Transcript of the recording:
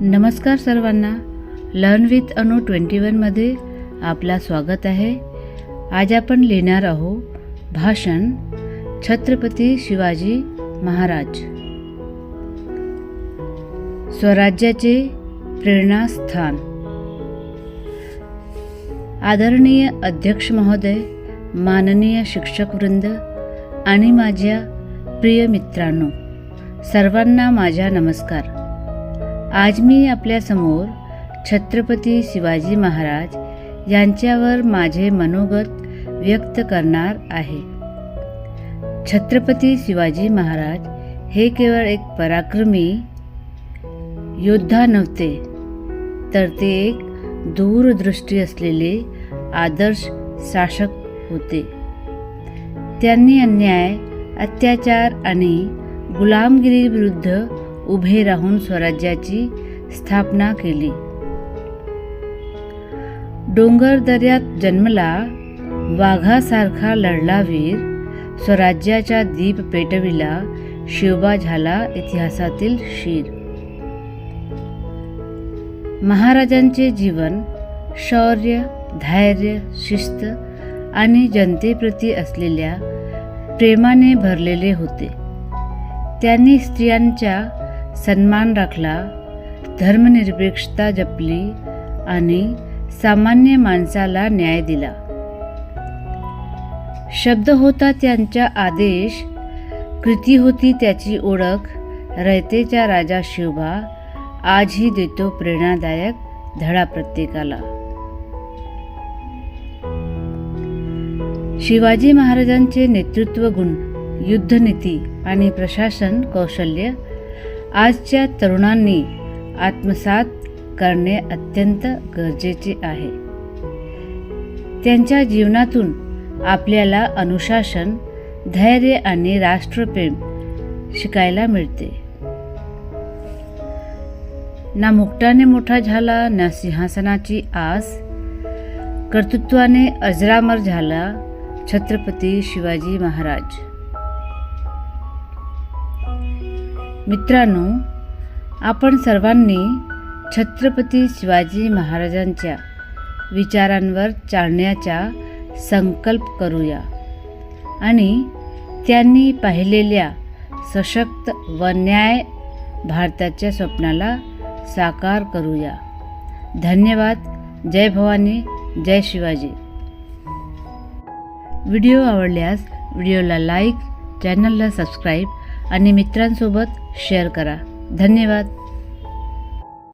नमस्कार सर्वांना. Learn with Anu twenty वनमध्ये आपला स्वागत आहे. आज आपण लिहिणार आहोत भाषण छत्रपती शिवाजी महाराज. स्वराज्याचे प्रेरणास्थान. आदरणीय अध्यक्ष महोदय माननीय शिक्षकवृंद आणि माझ्या प्रिय मित्रांनो सर्वांना माझा नमस्कार. आज मी आपल्यासमोर छत्रपती शिवाजी महाराज यांच्यावर माझे मनोगत व्यक्त करणार आहे. छत्रपती शिवाजी महाराज हे केवळ एक पराक्रमी योद्धा नव्हते तर ते एक दूरदृष्टी असलेले आदर्श शासक होते. त्यांनी अन्याय अत्याचार आणि गुलामगिरीविरुद्ध उभे राहून स्वराज्याची स्थापना केली. डोंगर दर्यात जन्मला वाघासारखा लढला वीर स्वराज्याचा दीप पेटविला शिवबा झाला इतिहासातील शीर. महाराजांचे जीवन शौर्य धैर्य शिस्त आणि जनतेप्रती असलेल्या प्रेमाने भरलेले होते. त्यांनी स्त्रियांच्या सन्मान राखला धर्मनिरपेक्षता जपली आणि सामान्य माणसाला न्याय दिला. शब्द होता त्यांचा आदेश कृती होती त्याची ओळख रयतेचा राजा शिवबा आजही देतो प्रेरणादायक धडा प्रत्येकाला. शिवाजी महाराजांचे नेतृत्व गुण युद्धनीती आणि प्रशासन कौशल्य आजच्या तरुणांनी आत्मसात करणे अत्यंत गरजेचे आहे. त्यांच्या जीवनातून आपल्याला अनुशासन धैर्य आणि राष्ट्रप्रेम शिकायला मिळते. ना मुकटाने मोठा झाला ना सिंहासनाची आस. कर्तृत्वाने अजरामर झाला छत्रपती शिवाजी महाराज. मित्रांनो आपण सर्वांनी छत्रपती शिवाजी महाराजांच्या विचारांवर चालण्याचा संकल्प करूया आणि त्यांनी पाहिलेल्या सशक्त व न्याय भारताच्या स्वप्नाला साकार करूया. धन्यवाद. जय भवानी. जय शिवाजी. व्हिडिओ आवडल्यास व्हिडिओला लाईक चॅनलला सबस्क्राईब आणि मित्रांसोबत शेअर करा. धन्यवाद.